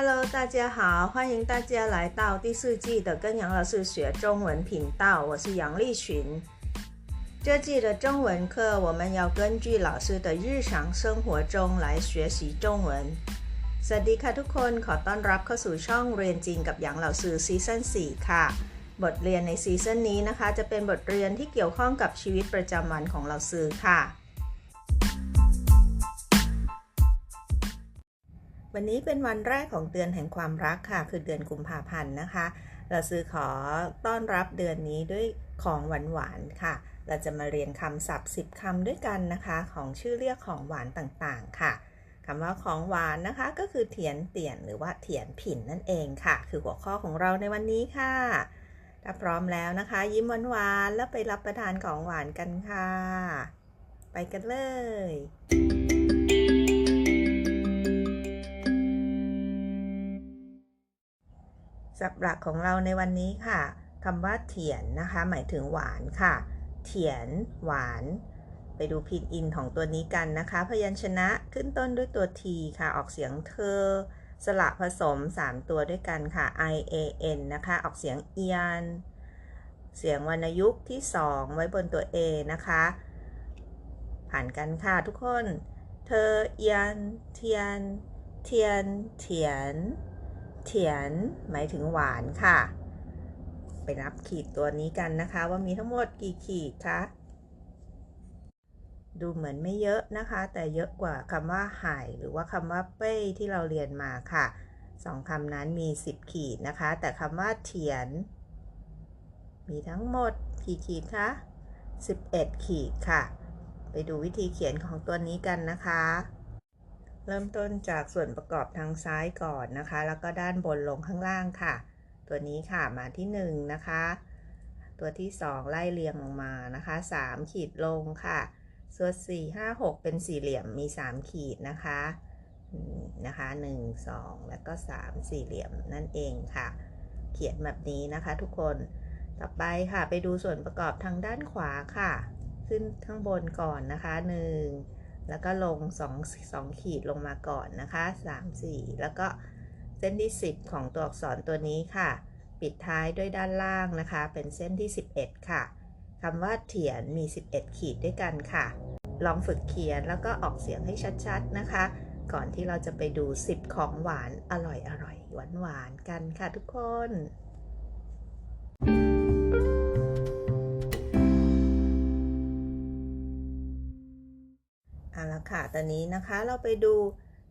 Hello，大家好，欢迎大家来到第四季的跟杨老师学中文频道，我是杨丽群。这季的中文课，我们要根据老师的日常生活中来学习中文。สวัสดีค่ะทุกคนขอต้อนรับเข้าสู่ช่องเรียนจริงกับหยางเหล่าสื่อซีซั่น4ค่ะ บทเรียนในซีซั่นนี้นะคะ จะเป็นบทเรียนที่เกี่ยวข้องกับชีวิตประจำวันของเหล่าสื่อค่ะ วันนี้เป็นวันแรกของเดือนแห่งความรักค่ะ คือเดือนกุมภาพันธ์นะคะ เราซื้อขอต้อนรับเดือนนี้ด้วยของหวานหวานๆค่ะ เราจะมาเรียนคำศัพท์ 10คำด้วยกันนะคะ ของชื่อเรียกของหวานต่างๆ ค่ะคำว่าของหวานนะคะ ก็คือเถียนเตียนหรือว่าเถียนผินนั่นเองค่ะ คือหัวข้อของเราในวันนี้ค่ะ ถ้าพร้อมแล้วนะคะ ยิ้มหวานๆแล้วไปรับประทานของหวานกันค่ะ ไปกันเลย ศัพท์หลักของเราในวันนี้ค่ะคำว่าเถียนนะคะ หมายถึงหวานค่ะ เถียน หวาน ไปดูพินอินของตัวนี้กันนะคะ พยัญชนะขึ้นต้นด้วยตัว t ค่ะ ออกเสียงเธอ สระผสม 3 ตัวด้วยกันค่ะ i a n นะคะ ออกเสียงเอียน เสียงวรรณยุกต์ที่ 2 ไว้บนตัว a นะคะ ผ่านกันค่ะทุกคน เธอเอียน เทียน เทียน เถียน เถียนหมายถึงหวานค่ะ ไปนับขีดตัวนี้กันนะคะ ว่ามีทั้งหมดกี่ขีดคะดูเหมือนไม่เยอะนะคะ แต่เยอะกว่าคำว่าหายหรือว่าคำว่าเป้ยที่เราเรียนมาค่ะสองคำนั้นมี 10 ขีดนะคะ แต่คำว่าเถียน มีทั้งหมดกี่ขีดคะ11 ขีดค่ะ ไปดูวิธีเขียนของตัวนี้กันนะคะ เริ่มต้นจากส่วนประกอบทางซ้ายก่อนนะคะ แล้วก็ด้านบนลงข้างล่างค่ะ ตัวนี้ค่ะมาที่1นงนะคะ ตัวที่ 2 ไล่เรียงลงมานะคะ 3 ขีดลงค่ะ ส่วน4 5 6 เป็นสี่เหลี่ยมมี 3 ขีดนะคะนี่นะคะ1 2 แล้วก็ 3 สี่เหลี่ยมนั่นเองค่ะ เขียนแบบนี้นะคะทุกคนต่อไปค่ะไปดูส่วนประกอบทางด้านขวาค่ะ ขึ้นข้างบนก่อนนะคะ 1 แล้วก็ลง2 2ขีดลงมาก่อนนะคะ 3 4 แล้วก็เส้นที่ 10 ของตัวอักษรตัวนี้ค่ะ ปิดท้ายด้วยด้านล่างนะคะ เป็นเส้นที่ 11 ค่ะคำว่าเถียนมี 11 ขีดด้วยกันค่ะ ลองฝึกเขียนแล้วก็ออกเสียงให้ชัดๆนะคะ ก่อนที่เราจะไปดู 10 ของหวานอร่อยๆหวานๆกันค่ะทุกคน เอาละค่ะ ตอนนี้นะคะเราไปดู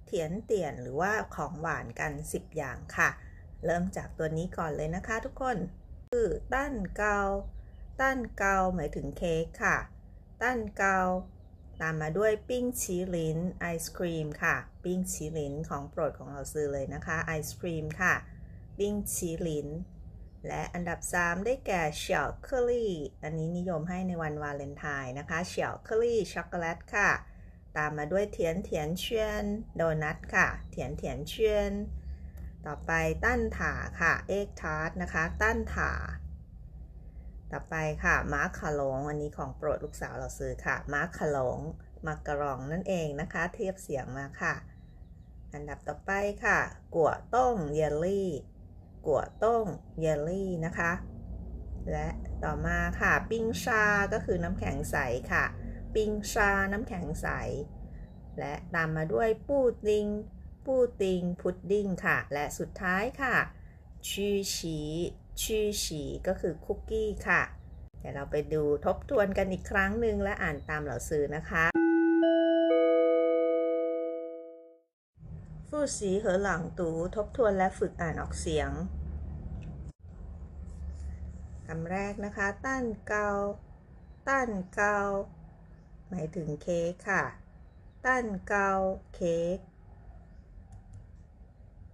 เถียนเตียนหรือว่าของหวานกัน 10 อย่างค่ะ เริ่มจากตัวนี้ก่อนเลยนะคะทุกคน คือตั้นเกาตั้นเกาหมายถึงเค้กค่ะ ตั้นเกาตามมาด้วยปิ้งชีลินไอศครีมค่ะ ปิ้งชีลินของโปรดของเราซื้อเลยนะคะไอศครีมค่ะ ปิ้งชีลินและอันดับ 3 ได้แก่เฉียวเคอรี่ อันนี้นิยมให้ในวันวาเลนไทน์นะคะเฉียวเคอรี่ช็อกโกแลตค่ะ ตามมาด้วยเทียนเทียนเชียนโดนัทค่ะ เทียนเทียนเชียนต่อไปตั้นถาค่ะ เอกทาร์ตนะคะ ตั้นถาต่อไปค่ะมาคาลงอันนี้ของโปรดลูกสาวเราซื้อค่ะมาคาลงมักกะรองนั่นเองนะคะ เทียบเสียงมาค่ะ อันดับต่อไปค่ะ กัวต้งเยลลี่ กัวต้งเยลลี่นะคะ และต่อมาค่ะ ปิ้งชาก็คือน้ำแข็งใสค่ะ ปิงชาน้ำแข็งใส และตามมาด้วยปูติง ปูติง พุดดิ้งค่ะ และสุดท้ายค่ะชีชีชีชีก็คือคุกกี้ค่ะ เดี๋ยวเราไปดูทบทวนกันอีกครั้งหนึ่งและอ่านตามเหล่าซื้อนะคะฟูสีเหอหลังตูทบทวนและฝึกอ่านออกเสียงคำแรกนะคะ ตั้นเกา ตั้นเกา หมายถึงเค้กค่ะ ตั้นเกาเค้ก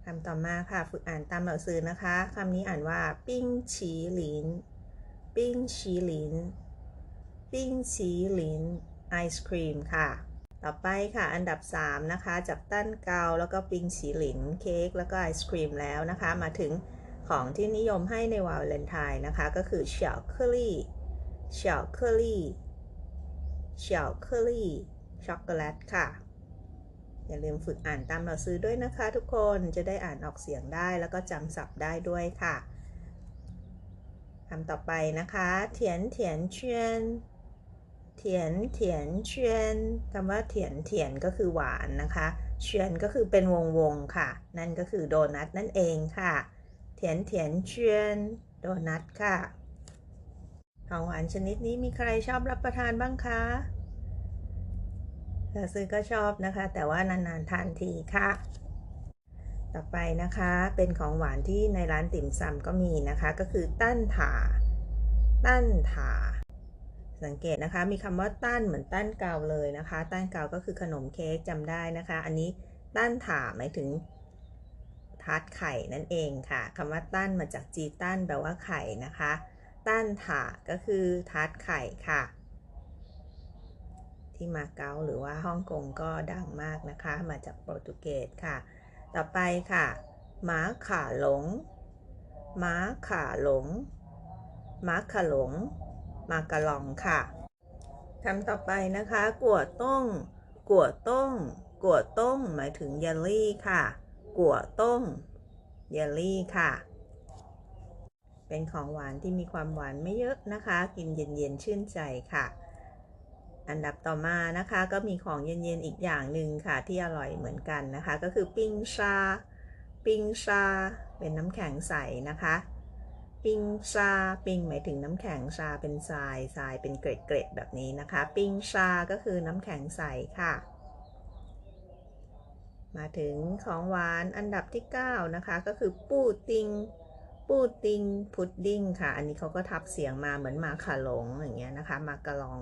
คำต่อมาค่ะ ฝึกอ่านตามหนังสือนะคะคำนี้อ่านว่า ปิ้งชีหลิน ปิ้งชีหลิน ปิ้งชีหลินไอศครีมค่ะ ต่อไปค่ะ อันดับ 3 นะคะ จากตั้นเกาแล้วก็ปิ้งชีหลินเค้กแล้วก็ไอศครีมแล้วนะคะ มาถึงของที่นิยมให้ในวาเลนไทน์นะคะ ก็คือเฉาเคอรี่เฉาเคอรี่ เฉาเคอรี่ช็อกโกแลตค่ะ อย่าลืมฝึกอ่านตามเราซื้อด้วยนะคะทุกคนจะได้อ่านออกเสียงได้แล้วก็จำศัพท์ได้ด้วยค่ะคำต่อไปนะคะเถียนเถียนเชียนเถียนเถียนเชียนคำว่าเถียนเถียนก็คือหวานนะคะเชียนก็คือเป็นวงวงๆค่ะ นั่นก็คือโดนัทนั่นเองค่ะ เถียนเถียนเชียนโดนัทค่ะ ของหวานชนิดนี้มีใครชอบรับประทานบ้างคะถ้าซื้อก็ชอบนะคะ แต่ว่านานๆทานทีค่ะ ต่อไปนะคะเป็นของหวานที่ในร้านติ่มซำก็มีนะคะ ก็คือตั้นถาตั้นถาสังเกตนะคะ มีคำว่าตั้นเหมือนตั้นเกาเลยนะคะ ตั้นเกาก็คือขนมเค้กจำได้นะคะ อันนี้ตั้นถาหมายถึงทาร์ตไข่นั่นเองค่ะคำว่าตั้นมาจากจีตั้นแปลว่าไข่นะคะ ตั้นถาก็คือทาร์ตไข่ค่ะ ที่มาเก๊าหรือว่าฮ่องกงก็ดังมากนะคะ มาจากโปรตุเกสค่ะ ต่อไปค่ะหมาขาหลงหมาขาหลงหมาขาหลงมากะลองค่ะคำต่อไปนะคะกัวต้งกัวต้งกัวต้งหมายถึงเยลลี่ค่ะกัวต้งเยลลี่ค่ะ เป็นของหวานที่มีความหวานไม่เยอะนะคะ กินเย็นๆชื่นใจค่ะ อันดับต่อมานะคะก็มีของเย็นๆอีกอย่างหนึ่งค่ะ ที่อร่อยเหมือนกันนะคะ ก็คือปิ้งชา ปิ้งชา เป็นน้ำแข็งใสนะคะ ปิ้งชา ปิ้งหมายถึงน้ำแข็งชาเป็นทรายทรายเป็นเกล็ดๆแบบนี้นะคะ ปิ้งชาก็คือน้ำแข็งใสค่ะมาถึงของหวานอันดับที่ 9 นะคะ ก็คือปูติง ปูติงพุดดิ้งค่ะ อันนี้เขาก็ทับเสียงมาเหมือนมาคาหลงอย่างเงี้ยนะคะ มากระลอง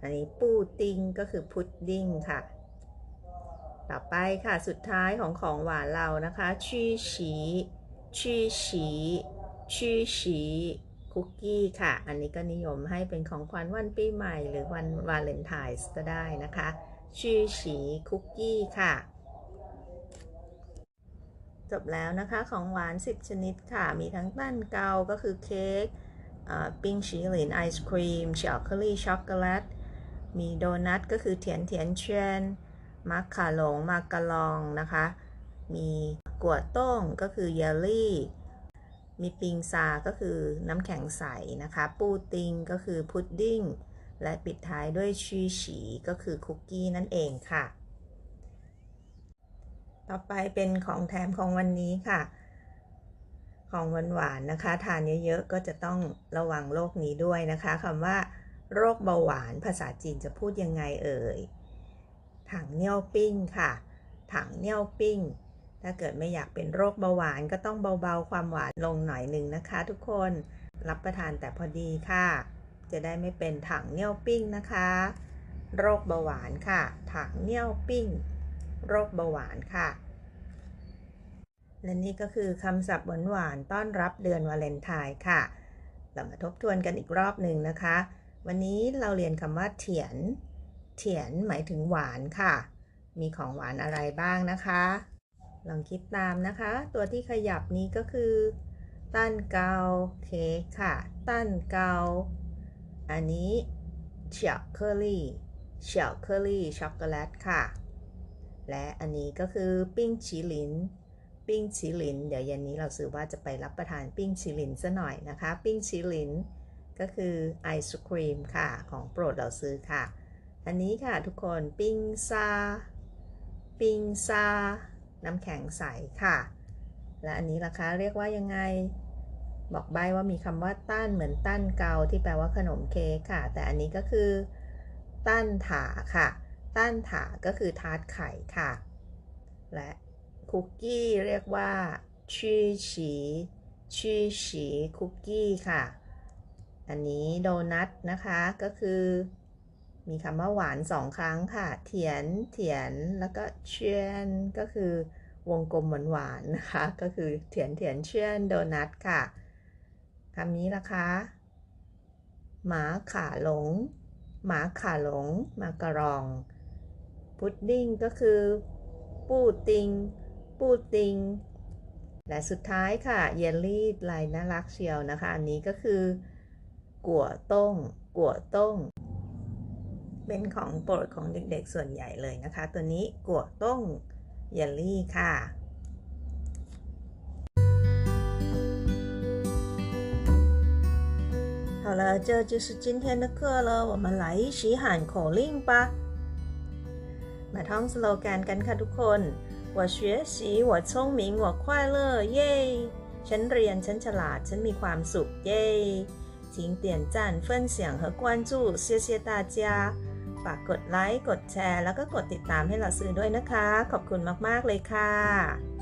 อันนี้ปูติงก็คือพุดดิ้งค่ะ ต่อไปค่ะสุดท้ายของของหวานเรานะคะชี่ฉีชี่ฉีชี่ฉีคุกกี้ค่ะ อันนี้ก็นิยมให้เป็นของขวัญวันปีใหม่ หรือวันวาเลนไทน์ก็ได้นะคะชี่ฉีคุกกี้ค่ะ จบแล้วนะคะของหวาน 10 ชนิดค่ะ มีทั้งตั้นเกา ก็คือเค้กปิ้งชีหลินไอศครีมช็อกโกแลตช็อกโกแลต มีโดนัทก็คือเทียนเทียนเชียนมัคคาหลงมากะลองนะคะ มีกัวต้งก็คือเยลลี่ มีปิงซา ก็คือน้ำแข็งใสนะคะ ปูติงก็คือพุดดิ้ง และปิดท้ายด้วยชีฉีก็คือคุกกี้นั่นเองค่ะ ต่อไปเป็นของแถมของวันนี้ค่ะ ของหวานหวานนะคะ ทานเยอะๆก็จะต้องระวังโรคนี้ด้วยนะคะคำว่า โรคเบาหวานภาษาจีนจะพูดยังไงเอ่ย ถังเนียวปิ้งค่ะ ถังเนียวปิ้ง ถ้าเกิดไม่อยากเป็นโรคเบาหวานก็ต้องเบาๆความหวานลงหน่อยหนึ่งนะคะ ทุกคนรับประทานแต่พอดีค่ะ จะได้ไม่เป็นถังเนียวปิ้งนะคะ โรคเบาหวานค่ะ ถังเนียวปิ้ง โรคเบาหวานค่ะ และนี่ก็คือคำศัพท์หวานๆต้อนรับเดือนวาเลนไทน์ค่ะ เรามาทบทวนกันอีกรอบหนึ่งนะคะ วันนี้เราเรียนคำว่าเถียน เถียนหมายถึงหวานค่ะ มีของหวานอะไรบ้างนะคะ ลองคิดตามนะคะ ตัวที่ขยับนี้ก็คือตั้นเกาเค้กค่ะ ตั้นเกา อันนี้เฉียวเคอรี่เฉียวเคอรี่ช็อกโกแลตค่ะ และอันนี้ก็คือปิ้งชีลินปิ้งชีลิน เดี๋ยวเย็นนี้เราซื้อว่าจะไปรับประทานปิ้งชีลินซะหน่อยนะคะ ปิ้งชีลินก็คือไอศครีมค่ะ ของโปรดเราซื้อค่ะ อันนี้ค่ะทุกคนปิ้งซา ปิ้งซา น้ำแข็งใสค่ะ และอันนี้ล่ะคะเรียกว่ายังไง บอกใบว่ามีคำว่าต้านเหมือนต้านเกาที่แปลว่าขนมเค้กค่ะ แต่อันนี้ก็คือต้านถาค่ะ ต้านถาก็คือทาร์ตไข่ค่ะ และคุกกี้เรียกว่าชีฉีชีฉีคุกกี้ค่ะ อันนี้โดนัทนะคะก็คือมีคำว่าหวานสองครั้งค่ะ เถียน เถียน แล้วก็เชียนก็คือวงกลมหวานๆนะคะ ก็คือเถียน เถียนเชียนโดนัทค่ะคำนี้ละคะ หมาขาหลง หมาขาหลง มากระรอง พุดดิ้งก็คือ ปูติง ปูติง และสุดท้ายค่ะ เยลลี่ลายน่ารักเชียวนะคะ อันนี้ก็คือ กัวต้ง กัวต้ง เป็นของโปรดของเด็กๆส่วนใหญ่เลยนะคะ ตัวนี้กัวต้งเยลลี่ค่ะ 好了，这就是今天的课了。我们来一起喊口令吧。 มาท่องสโลแกนกันค่ะทุกคน我学习我聪明我快乐เย้ฉันเรียนฉันฉลาดฉันมีความสุขเย้请点赞分享和关注谢谢大家ฝากกดไลค์กดแชร์ แล้วก็กดติดตามให้เราซื้อด้วยนะคะ ขอบคุณมากๆเลยค่ะ